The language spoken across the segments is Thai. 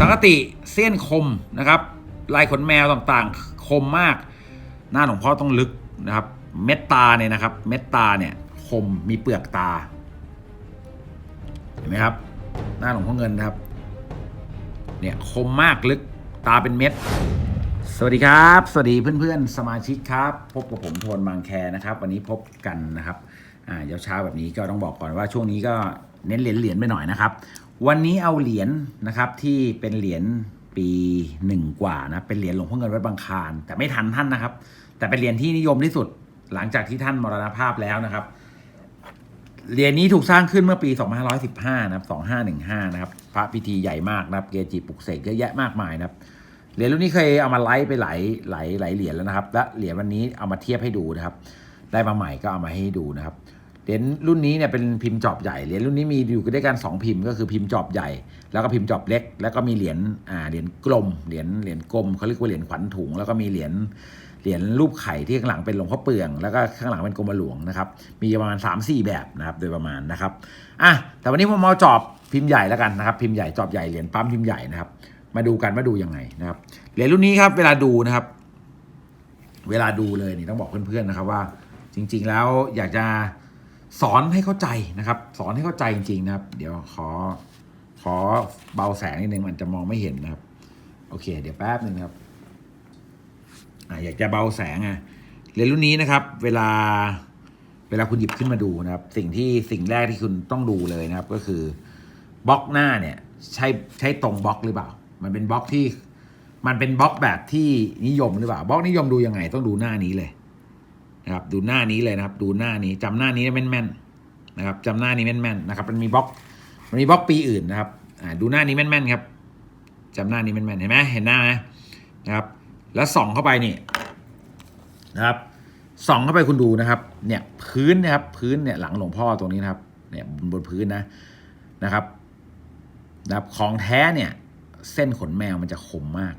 สังกติเส้นคมนะครับลายขนแมวต่างๆ คมมาก หน้าหลวงพ่อต้องลึกนะครับ เม็ดตาเนี่ยนะครับ เม็ดตาเนี่ยคมมีเปลือกตา เห็นไหมครับ หน้าหลวงพ่อเงินนะครับ เนี่ยคมมากลึกตาเป็นเม็ด สวัสดีครับ สวัสดีเพื่อนๆ สมาชิกครับ พบกับผมโทนบางแคนะครับ วันนี้พบกันนะครับอ่าเช้าแบบนี้ก็ต้องบอกก่อนว่าช่วงนี้ก็เน้นเหรียญเหรียญไปหน่อยนะครับ วันนี้เอาเหรียญนะครับที่เป็นเหรียญปีหนึ่งกว่านะเป็นเหรียญหลวงพ่อเงินวัดบางคานแต่ไม่ทันท่านนะครับ แต่เป็นเหรียญที่นิยมที่สุดหลังจากที่ท่านมรณภาพแล้วนะครับเหรียญนี้ถูกสร้างขึ้นเมื่อปี 2515 นะครับ 2515 นะครับ พระพิธีใหญ่มากนะครับ เกจิปลุกเสกเยอะแยะมากมายนะครับ เหรียญรุ่นนี้เคยเอามาไลฟ์ไปหลายหลายหลายเหรียญแล้วนะครับ และเหรียญวันนี้เอามาเทียบให้ดูนะครับ ได้มาใหม่ก็เอามาให้ดูนะครับ เหรียญรุ่นนี้เนี่ยเป็นพิมพ์จอบใหญ่ เหรียญรุ่นนี้มีอยู่ด้วยกันสองพิมพ์ก็คือพิมพ์จอบใหญ่ แล้วก็พิมพ์จอบเล็ก แล้วก็มีเหรียญอ่าเหรียญกลม เหรียญเหรียญกลมเขาเรียกว่าเหรียญขวัญถุง แล้วก็มีเหรียญเหรียญรูปไข่ที่ข้างหลังเป็นหลวงพ่อเปลือง แล้วก็ข้างหลังเป็นกรมหลวงนะครับ มีประมาณ3ามสี่แบบนะครับ โดยประมาณนะครับ อะ แต่วันนี้ผมเอาจอบพิมพ์ใหญ่แล้วกันนะครับ พิมพ์ใหญ่ จอบใหญ่ เหรียญปั๊มพิมพ์ใหญ่นะครับ มาดูกันว่าดูยังไงนะครับ เหรียญรุ่นนี้ครับ เวลาดูนะครับ เวลาดูเลยนี่ต้องบอกเพื่อนๆนะครับว่า จริง ๆ แล้วอยากจะ สอนให้เข้าใจนะครับ สอนให้เข้าใจจริงๆนะครับ เดี๋ยวขอขอเบาแสงนิดนึงมันจะมองไม่เห็นนะครับ โอเค เดี๋ยวแป๊บหนึ่งครับออยากจะเบาแสงอะเรียญรุ่นนี้นะครับ เวลาเวลาคุณหยิบขึ้นมาดูนะครับ สิ่งที่สิ่งแรกที่คุณต้องดูเลยนะครับ ก็คือบล็อกหน้าเนี่ย ใช่ใช่ตรงบล็อกหรือเปล่า มันเป็นบล็อกที่ มันเป็นบล็อกแบบที่นิยมหรือเปล่าบล็อกนิยมดูยังไงต้องดูหน้านี้เลย นะครับดูหน้านี้เลยนะครับ ดูหน้านี้จำหน้านี้แม่นๆนะครับจำหน้านี้แม่นๆนะครับ มันมีบล็อกมันมีบล็อกปีอื่นนะครับอ่าดูหน้านี้แม่นๆครับจำหน้านี้แม่นๆเห็นไหมเห็นหน้าไหมนะครับ แล้วส่องเข้าไปนี่นะครับส่องเข้าไปคุณดูนะครับ เนี่ยพื้นนะครับพื้นเนี่ยหลังหลวงพ่อตรงนี้นะครับ เนี่ยบนพื้นนะนะครับนะครับ ของแท้เนี่ย เส้นขนแมวมันจะคมมาก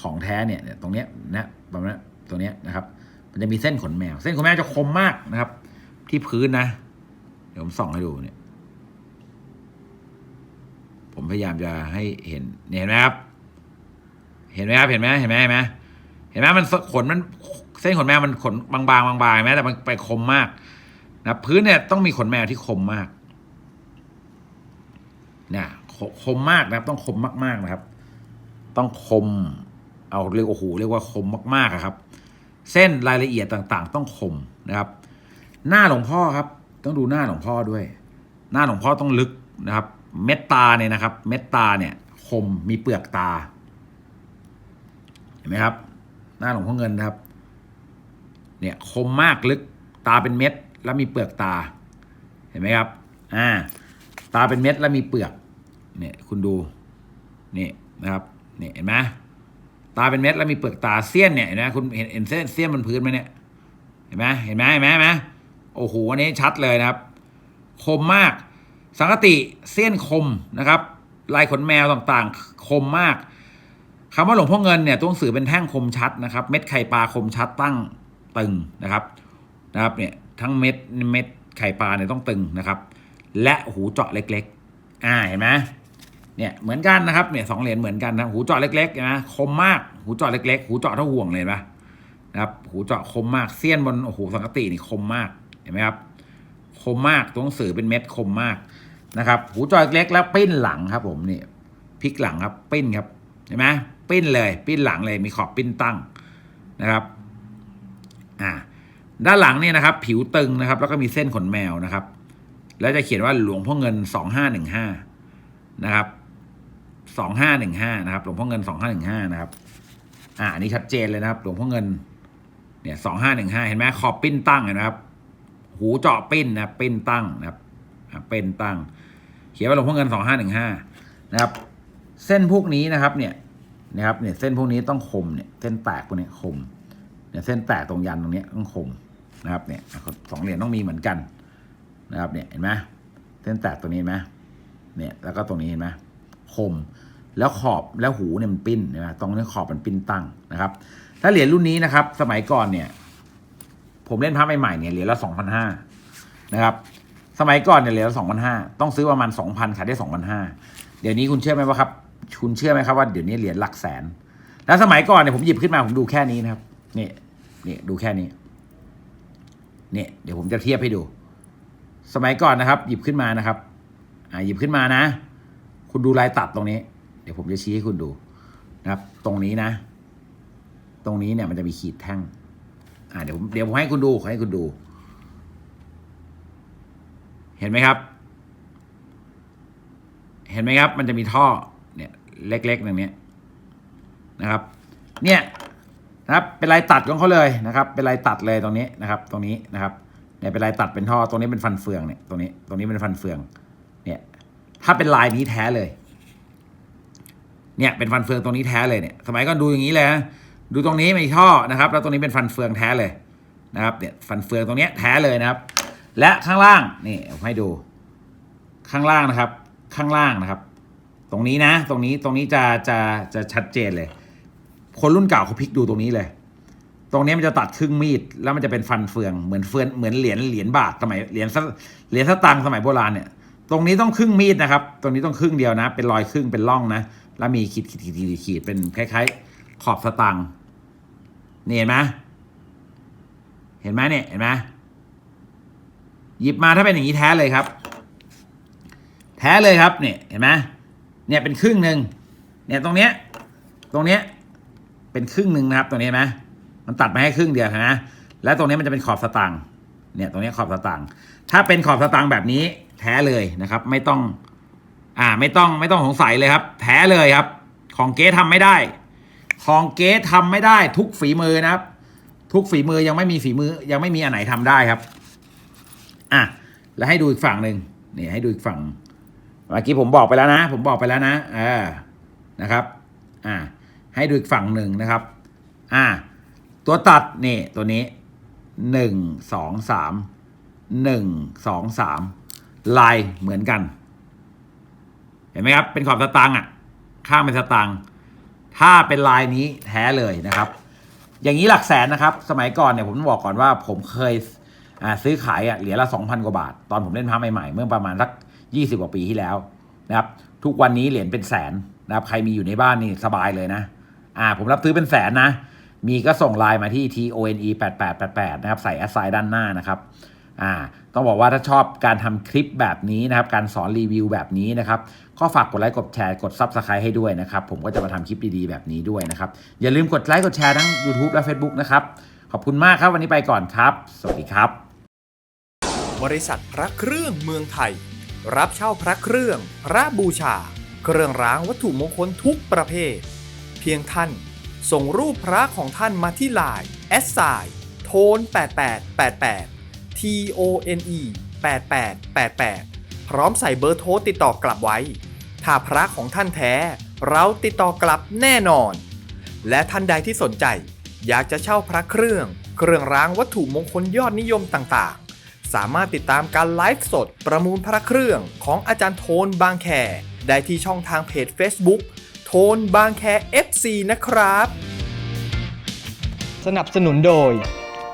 ของแท้เนี่ยเนี่ยตรงเนี้ยนะประมาณนี้ตรงเนี้ยนะครับ มันจะมีเส้นขนแมว เส้นขนแมวจะคมมากนะครับ ที่พื้นนะ เดี๋ยวผมส่องให้ดูเนี่ย ผมพยายามจะให้เห็นเห็นไหมครับ เห็นไหมครับเห็นไหมเห็นไหมเห็นไหมเห็นไหมมันขนมันเส้นขนแมวมันขนบางๆบางๆไหมแต่มันไปคมมากนะพื้นเนี่ยต้องมีขนแมวที่คมมากเนี่ยคมมากนะครับ ต้องคมมาก ๆนะครับ ต้องคม เอาเรียกโอ้โหเรียกว่าคมมากๆครับ เส้นรายละเอียดต่างๆ ต้องคมนะครับ หน้าหลวงพ่อครับ ต้องดูหน้าหลวงพ่อด้วย หน้าหลวงพ่อต้องลึกนะครับ เม็ดตาเนี่ยนะครับ เม็ดตาเนี่ย คมมีเปลือกตา เห็นไหมครับ หน้าหลวงพ่อเงินนะครับ เนี่ยคมมากลึกตาเป็นเม็ดแล้วมีเปลือกตา เห็นไหมครับ อ่า ตาเป็นเม็ดแล้วมีเปลือก เนี่ยคุณดู นี่นะครับ เนี่ยเห็นไหม ตาเป็นเม็ดแล้วมีเปลือกตาเสี้ยนเนี่ยเห็นไหมคุณเห็นเห็นเส้นเสี้ยนบนพื้นไหมเนี่ยเห็นไหมเห็นไหมเห็นไหมเห็นไหมโอ้โหอันนี้ชัดเลยนะครับ คมมาก สังกติเสี้ยนคมนะครับ ลายขนแมวต่างๆ คมมากคำว่าหลวงพ่อเงินเนี่ยตัวหนังสือเป็นแท่งคมชัดนะครับ เม็ดไข่ปลาคมชัดตั้งตึงนะครับนะครับเนี่ยทั้งเม็ดเม็ดไข่ปลาเนี่ยต้องตึงนะครับ และหูเจาะเล็กๆ อ่าเห็นไหม เนี่ยเหมือนกันนะครับเนี่ยสองเหรียญเหมือนกันนะหูเจาะเล็กๆนะคมมากหูเจาะเล็ก ๆ หูเจาะเท่าห่วงเลยนปะนะครับหูเจาะคมมากเสี้ยนบนโอ้โหสังกตินี่คมมากเห็นไหมครับคมมากตัวหนังสือเป็นเม็ดคมมากนะครับ หูจอยเล็กแล้วปิ้นหลังครับ ผมนี่พลิกหลังครับปิ้นครับเห็นไหมปิ้นเลยปิ้นหลังเลยมีขอบปิ้นตั้งนะครับอ่าด้านหลังเนี่ยนะครับ ผิวตึงนะครับ แล้วก็มีเส้นขนแมวนะครับ แล้วจะเขียนว่าหลวงพ่อเงินสองห้าหนึ่งห้านะครับ สองห้าหนึ่งห้านะครับหลวงพ่อเงินสองห้าหนึ่งห้านะครับ อ่าอันนี้ชัดเจนเลยนะครับ หลวงพ่อเงิน เนี่ยสองห้าหนึ่งห้าเห็นไหมขอบปิ้นตั้งเห็นะครับ หูเจาะปิ้นนะปิ้นตั้งนะครับอะปิ้นตั้ง เขียนว่าหลวงพ่อเงินสองห้าหนึ่งห้านะครับ เส้นพวกนี้นะครับ เนี่ยนะครับเนี่ยเส้นพวกนี้ต้องคมเนี่ยเส้นแตกพวกนี้คมเนี่ยเส้นแตกตรงยันตรงนี้ต้องคมนะครับเนี่ยสองเหรียญต้องมีเหมือนกันนะครับเนี่ยเห็นไหมเส้นแตกตรงนี้เห็นไหมเนี่ยแล้วก็ตรงนี้เห็นไหมคม แล้วขอบแล้วหูเนี่ยมันปิ้นนไหมตรงนี้ขอบมันปิ้นตั้งนะครับ ถ้าเหรียญรุ่นนี้นะครับ สมัยก่อนเนี่ย ผมเล่นพระใหม่ๆเนี่ยเหรียญละสองพันห้านะครับ สมัยก่อนเนี่ยเหรียญละสองพันห้าต้องซื้อประมาณสองพันขายได้สองพันห้าเดี๋ยวนี้คุณเชื่อไหมว่าครับคุณเชื่อไหมครับว่าเดี๋ยวนี้เหรียญหลักแสน แล้วสมัยก่อนเนี่ยผมหยิบขึ้นมาผมดูแค่นี้นะครับนี่นี่ดูแค่นี้เนี่ยเดี๋ยวผมจะเทียบให้ดู สมัยก่อนนะครับ หยิบขึ้นมานะครับ อ่าหยิบขึ้นมานะ คุณดูลายตัดตรงนี้ ดี๋ยวผมจะชี้ให้คุณดูนะครับ ตรงนี้นะ ตรงนี้เนี่ยมันจะมีขีดแท่ง อ่าเดี๋ยวผมเดี๋ยวผมให้คุณดูให้คุณดู เห็นไหมครับ เห็นไหมครับ มันจะมีท่อเนี่ยเล็กๆอย่างเนี้ยนะครับ เนี่ยนะครับ เป็นลายตัดของเขาเลยนะครับ เป็นลายตัดเลยตรงนี้นะครับ ตรงนี้นะครับเนี่ยเป็นลายตัดเป็นท่อตรงนี้เป็นฟันเฟืองเนี่ยตรงนี้ตรงนี้เป็นฟันเฟือง เนี่ย ถ้าเป็นลายนี้แท้เลย เนี่ยเป็นฟันเฟืองตรงนี้แท้เลยเนี่ยสมัยก่อนดูอย่างนี้เลยนะดูตรงนี้มีท่อนะครับ แล้วตรงนี้เป็นฟันเฟืองแท้เลยนะครับเนี่ยฟันเฟืองตรงเนี้ยแท้เลยนะครับ และข้างล่างนี่ผมให้ดู ข้างล่างนะครับ ข้างล่างนะครับ ตรงนี้นะ ตรงนี้ตรงนี้จะจะจะชัดเจนเลย คนรุ่นเก่าเขาพลิกดูตรงนี้เลย ตรงนี้มันจะตัดครึ่งมีด แล้วมันจะเป็นฟันเฟืองเหมือนเฟืองเหมือนเหรียญเหรียญบาทสมัยเหรียญสเหรียญสตางค์สมัยโบราณเนี่ย ตรงนี้ต้องครึ่งมีดนะครับ ตรงนี้ต้องครึ่งเดียวนะ เป็นรอยครึ่งเป็นร่องนะ แล้วมีขีดขีดขีดขีดขีดเป็นคล้ายๆ ขอบสตางค์นี่เห็นไหมเห็นไหมเนี่ยเห็นไหมหยิบมาถ้าเป็นอย่างนี้แท้เลยครับ แท้เลยครับเนี่ยเห็นไหมเนี่ยเป็นครึ่งหนึ่งเนี่ยตรงเนี้ยตรงเนี้ยเป็นครึ่งหนึ่งนะครับตรงนี้ไหมมันตัดมาให้ครึ่งเดียวนะแล้วตรงนี้มันจะเป็นขอบสตางค์เนี่ยตรงนี้ขอบสตางค์ถ้าเป็นขอบสตางค์แบบนี้แท้เลยนะครับ ไม่ต้อง อ่าไม่ต้องไม่ต้องสงสัยเลยครับแท้เลยครับ ของเก๊ทำไม่ได้ ของเก๊ทำไม่ได้ ทุกฝีมือนะครับ ทุกฝีมือยังไม่มีฝีมือ ยังไม่มีอันไหนทำได้ครับ อะแล้วให้ดูอีกฝั่งหนึ่งนี่ให้ดูอีกฝั่งเมื่อกี้ผมบอกไปแล้วนะ ผมบอกไปแล้วนะเอ่านะครับ อ่า ให้ดูอีกฝั่งหนึ่งนะครับ อ่า ตัวตัดนี่ตัวนี้หนึ่งสองสามหนึ่งสองสามลายเหมือนกัน ห็นไหมครับเป็นขอบสตางค์อะข้างเป็นสตางค์ถ้าเป็นลายนี้แท้เลยนะครับ อย่างนี้หลักแสนนะครับ สมัยก่อนเนี่ยผมต้องบอกก่อนว่าผมเคยซื้อขายอะเหรียญละสองพันกว่าบาท ตอนผมเล่นพระใหม่ๆ เมื่อประมาณสักยี่สิบกว่าปีที่แล้วนะครับทุกวันนี้เหรียญเป็นแสนนะครับใครมีอยู่ในบ้านนี่สบายเลยนะอ่าผมรับซื้อเป็นแสนนะ มีก็ส่งไลน์มาที่ t o n e 8 8 8 8นะครับใส่แอสไซน์ด้านหน้านะครับ อ่าต้องบอกว่าถ้าชอบการทำคลิปแบบนี้นะครับ การสอนรีวิวแบบนี้นะครับ ก็ฝากกดไลค์กดแชร์กด Subscribe ให้ด้วยนะครับ ผมก็จะมาทำคลิปดีๆแบบนี้ด้วยนะครับ อย่าลืมกดไลค์กดแชร์ทั้ง YouTube และ Facebook นะครับ ขอบคุณมากครับวันนี้ไปก่อนครับ สวัสดีครับ บริษัทพระเครื่องเมืองไทย รับเช่าพระเครื่อง พระบูชา เครื่องรางวัตถุมงคลทุกประเภท เพียงท่าน ส่งรูปพระของท่านมาที่ไลน์แอสไซโทน8888 T O N E 8888 พร้อมใส่เบอร์โทรติดต่อกลับไว้ ถ้าพระของท่านแท้ เราติดต่อกลับแน่นอน และท่านใดที่สนใจ อยากจะเช่าพระเครื่อง เครื่องรางวัตถุมงคลยอดนิยมต่างๆ สามารถติดตามการไลฟ์สดประมูลพระเครื่องของอาจารย์โทนบางแค ได้ที่ช่องทางเพจ Facebook โทนบางแค FC นะครับ สนับสนุนโดย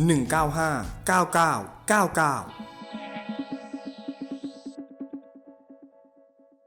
195 9999